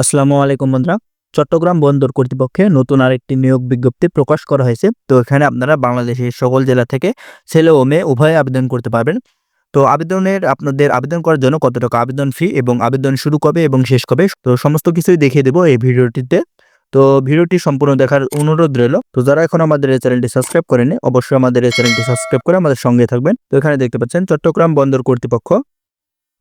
আসসালামু আলাইকুম বন্ধুরা। চট্টগ্রাম বন্দর কর্তৃপক্ষে নতুন আরেকটি নিয়োগ বিজ্ঞপ্তি প্রকাশ করা হয়েছে। তো এখানে আপনারা বাংলাদেশের সকল জেলা থেকে ছেলে ও মেয়ে উভয়ে আবেদন করতে পারবেন। তো আবেদনের, আপনাদের আবেদন করার জন্য কত টাকা আবেদন ফি এবং আবেদন শুরু কবে এবং শেষ কবে, তো সমস্ত কিছুই দেখিয়ে দেবো এই ভিডিওটিতে। তো ভিডিওটি সম্পূর্ণ দেখার অনুরোধ রইল। তো যারা এখন আমাদের এই চ্যানেলটি সাবস্ক্রাইব করেনি অবশ্যই আমাদের এই চ্যানেলটি সাবস্ক্রাইব করে আমাদের সঙ্গে থাকবেন। তো এখানে দেখতে পাচ্ছেন, চট্টগ্রাম বন্দর কর্তৃপক্ষ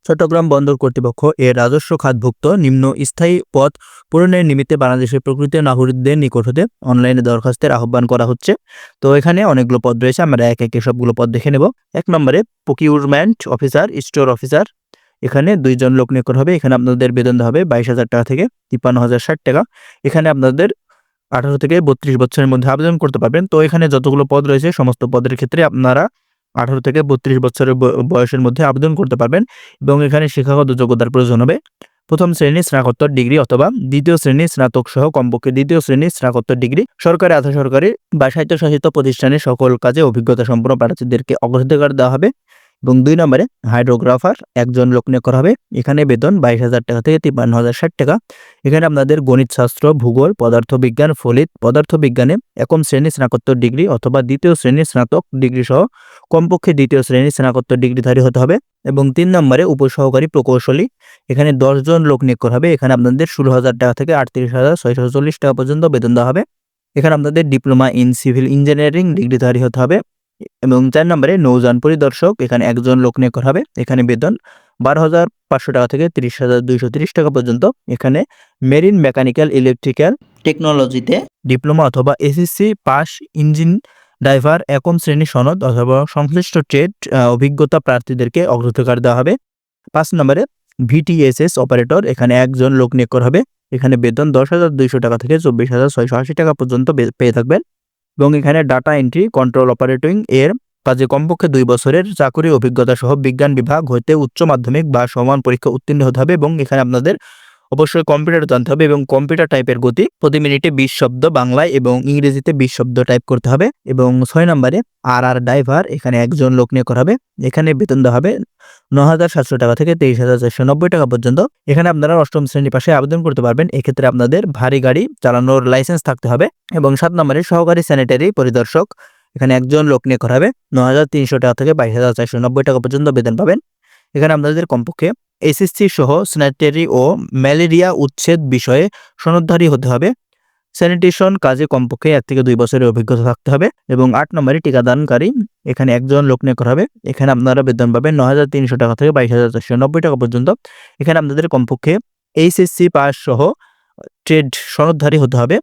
চট্টগ্রাম বন্দর কর্তৃপক্ষ এর রাজস্ব খাতভুক্ত নিম্ন স্থায়ী পথ পূরণের নিমিত্তে বাংলাদেশের প্রকৃত নাগরিকদের নিকট হতে অনলাইনে দরখাস্তের আহ্বান করা হচ্ছে। তো এখানে অনেকগুলো পদ রয়েছে, আমরা এক একে সবগুলো পদ দেখে নেব। এক নম্বরে প্রকিউরমেন্ট অফিসার স্টোর অফিসার এখানে দুইজন লোক করা হবে। এখানে আপনাদের বেতন হবে বাইশ হাজার টাকা থেকে তিপ্পান্ন হাজার ষাট টাকা। এখানে আপনাদের আঠারো থেকে বত্রিশ বছরের মধ্যে আবেদন করতে পারবেন। তো এখানে যতগুলো পদ রয়েছে, সমস্ত পদের ক্ষেত্রে আপনারা আঠারো থেকে বত্রিশ বছরের বয়সের মধ্যে আবেদন করতে পারবেন এবং এখানে শিক্ষাগত যোগ্যতার প্রয়োজন হবে। প্রথম শ্রেণি স্নাতকোত্তর ডিগ্রি অথবা দ্বিতীয় শ্রেণি স্নাতক সহ কমপক্ষে দ্বিতীয় শ্রেণি স্নাতকোত্তর ডিগ্রি সরকারি আধা সরকারি বা স্বায়ত্তশাসিত প্রতিষ্ঠানে সকল কাজে অভিজ্ঞতা সম্পন্ন প্রার্থীদেরকে অগ্রাধিকার দেওয়া হবে। এবং দুই নম্বরে হাইড্রোগ্রাফার একজন লোক নিয়োগ করা হবে। এখানে বেতন বাইশ হাজার টাকা থেকে তিপ্পান্ন হাজার ষাট টাকা। এখানে আপনাদের গণিত শাস্ত্র ভূগোল, পদার্থবিজ্ঞান, ফলিত পদার্থবিজ্ঞানে একম শ্রেণি স্নাতকোত্তর ডিগ্রি অথবা দ্বিতীয় শ্রেণির স্নাতক ডিগ্রি সহ কমপক্ষে দ্বিতীয় শ্রেণির স্নাতকোত্তর ডিগ্রিধারী হতে হবে এবং তিন নম্বরে উপসহকারী প্রকৌশলী। এখানে দশজন লোক নিয়োগ করা হবে। এখানে আপনাদের ষোলো হাজার টাকা থেকে আটত্রিশ হাজার ছয়শো চল্লিশ টাকা পর্যন্ত বেতন দেওয়া হবে। এখানে আপনাদের ডিপ্লোমা ইন সিভিল ইঞ্জিনিয়ারিং ডিগ্রিধারী হতে হবে। এবং চার নম্বরে নৌযান পরিদর্শক এখানে একজন লোক নিয়োগ করা হবে। এখানে বেতন বারো হাজার পাঁচশো টাকা থেকে তিরিশ হাজার দুইশো তিরিশ টাকা পর্যন্ত। এখানে মেরিন মেকানিক্যাল ইলেকট্রিক্যাল টেকনোলজিতে ডিপ্লোমা অথবা এসএসসি পাস ইঞ্জিন ড্রাইভার একম শ্রেণি সনদ অথবা সংশ্লিষ্ট ট্রেড অভিজ্ঞতা প্রার্থীদেরকে অগ্রাধিকার দেওয়া হবে। পাঁচ নম্বরে ভিটিএসএস অপারেটর এখানে একজন লোক নিয়োগ করা হবে। এখানে বেতন দশ হাজার দুইশো টাকা থেকে চব্বিশ হাজার ছয়শো আশি টাকা পর্যন্ত পেয়ে থাকবেন। এবং এখানে ডাটা এন্ট্রি কন্ট্রোল অপারেটিং এর কাজে কমপক্ষে দুই বছরের চাকরি অভিজ্ঞতা সহ বিজ্ঞান বিভাগ হইতে উচ্চ মাধ্যমিক বা সমান পরীক্ষা উত্তীর্ণ হতে হবে এবং এখানে আপনাদের অবশ্যই কম্পিউটার জানতে হবে এবং কম্পিউটার টাইপের গতি প্রতি মিনিটে বিশ শব্দ বাংলায় এবং ইংরেজিতে বিশ শব্দ টাইপ করতে হবে এবং ছয় নম্বরে আর আর ড্রাইভার এখানে একজন লোক নিয়োগ করা হবে। এখানে বেতন দেওয়া হবে ন হাজার সাতশো টাকা থেকে তেইশ হাজার চারশো নব্বই টাকা পর্যন্ত। এখানে আপনারা অষ্টম শ্রেণি পাশে আবেদন করতে পারবেন। এক্ষেত্রে আপনাদের ভারী গাড়ি চালানোর লাইসেন্স থাকতে হবে এবং সাত নম্বরে সহকারী স্যানিটারি পরিদর্শক এখানে একজন লোক নিয়োগ করা হবে। ন হাজার তিনশো টাকা থেকে বাইশ হাজার চারশো নব্বই টাকা পর্যন্ত বেতন পাবেন। এখানে আপনাদের কমপক্ষে এসএসসি সহ স্যানিটারি ও ম্যালেরিয়া উচ্ছেদ বিষয়ে সনদধারী হতে হবে। স্যানিটেশন কাজে কমপক্ষে এক থেকে দুই বছরের অভিজ্ঞতা থাকতে হবে এবং আট নম্বরে টিকাদানকারী এখানে একজন লোক নিয়োগ করা হবে। এখানে আপনারা বেতন পাবেন ন হাজার তিনশো টাকা থেকে বাইশ হাজার চারশো নব্বই টাকা পর্যন্ত। এখানে আপনাদের কমপক্ষে এইচএসসি পাস সহ ট্রেড সনদধারী হতে হবে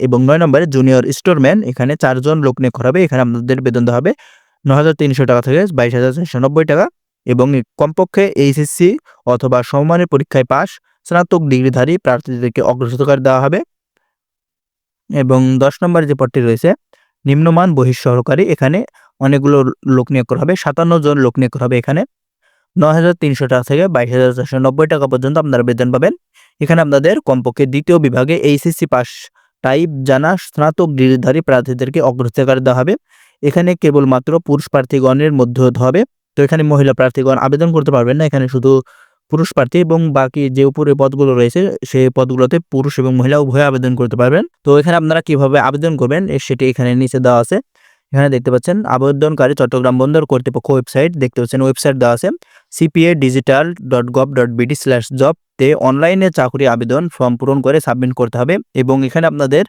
এবং নয় নম্বরে জুনিয়র স্টোরম্যান এখানে চারজন লোক নিয়োগ করা হবে। এখানে আপনাদের বেতন দেওয়া হবে ন হাজার তিনশো টাকা থেকে বাইশ হাজার চারশো নব্বই টাকা। এবং কমপক্ষে এইচএসসি অথবা সমমানের পরীক্ষায় পাস স্নাতক ডিগ্রিধারী প্রার্থীদেরকে অগ্রাধিকার দেওয়া হবে। এবং দশ নম্বরে যে পদটি রয়েছে, নিম্নমান বহিঃসরকারি এখানে অনেকগুলো লোক নিয়োগ করা হবে, সাতান্ন জন লোক নিয়োগ করা হবে এখানে। ন হাজার তিনশো টাকা থেকে বাইশ হাজার চারশো নব্বই টাকা পর্যন্ত আপনারা বেতন পাবেন। এখানে আপনাদের কমপক্ষে দ্বিতীয় বিভাগে এইচএসসি পাস টাইপ জানা স্নাতক ডিগ্রিধারী প্রার্থীদেরকে অগ্রাধিকার দেওয়া হবে। এখানে কেবলমাত্র পুরুষ প্রার্থীগণের মধ্যে হতে হবে। তো এখানে মহিলা প্রার্থীগণ আবেদন করতে পারবেন না। এখানে শুধু পুরুষ প্রার্থী এবং বাকি যে উপরে পদগুলো রয়েছে, সেই পদগুলোতে পুরুষ এবং মহিলা উভয় আবেদন করতে পারবেন। তো এখানে আপনারা কীভাবে আবেদন করবেন সেটি এখানে নিচে দেওয়া আছে। এখানে দেখতে পাচ্ছেন, আবেদনকারী চট্টগ্রাম বন্দর কর্তৃপক্ষ ওয়েবসাইট, দেখতে পাচ্ছেন ওয়েবসাইট দেওয়া আছে CPA digital dot gov dot BD slash job তে অনলাইনে চাকরি আবেদন ফর্ম পূরণ করে সাবমিট করতে হবে এবং এখানে আপনাদের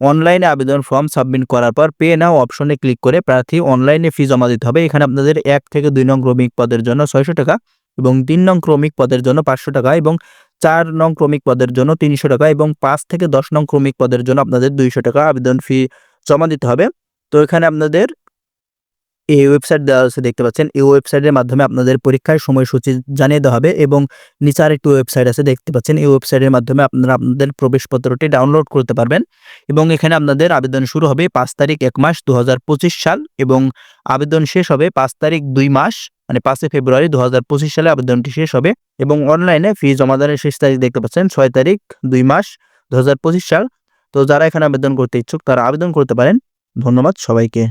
অনলাইনে আবেদন ফর্ম সাবমিট করার পর পে নাও অপশনে ক্লিক করে প্রার্থী অনলাইনে ফি জমা দিতে হবে। এখানে আপনাদের এক থেকে দুই নং ক্রমিক পদের জন্য ছয়শো টাকা এবং তিন নং ক্রমিক পদের জন্য পাঁচশো টাকা এবং চার নং ক্রমিক পদের জন্য তিনশো টাকা এবং পাঁচ থেকে দশ নং ক্রমিক পদের জন্য আপনাদের দুইশো টাকা আবেদন ফি জমা দিতে হবে। তো এখানে আপনাদের এই ওয়েবসাইট দেওয়া আছে, দেখতে পাচ্ছেন। এই ওয়েবসাইটের মাধ্যমে আপনাদের পরীক্ষার সময়সূচি জানিয়ে দেওয়া হবে এবং নিচে আরেকটি ওয়েবসাইট আছে, দেখতে পাচ্ছেন। এই ওয়েবসাইটের মাধ্যমে আপনারা আপনাদের প্রবেশপত্রটি ডাউনলোড করতে পারবেন এবং এখানে আপনাদের আবেদন শুরু হবে পাঁচ তারিখ এক মাস দু হাজার পঁচিশ সাল এবং আবেদন শেষ হবে পাঁচ তারিখ দুই মাস মানে পাঁচই ফেব্রুয়ারি দু হাজার পঁচিশ সালে আবেদনটি শেষ হবে এবং অনলাইনে ফি জমাদানের শেষ তারিখ দেখতে পাচ্ছেন, ছয় তারিখ দুই মাস দু হাজার পঁচিশ সাল। তো যারা এখানে আবেদন করতে ইচ্ছুক, তারা আবেদন করতে পারেন। ধন্যবাদ সবাইকে।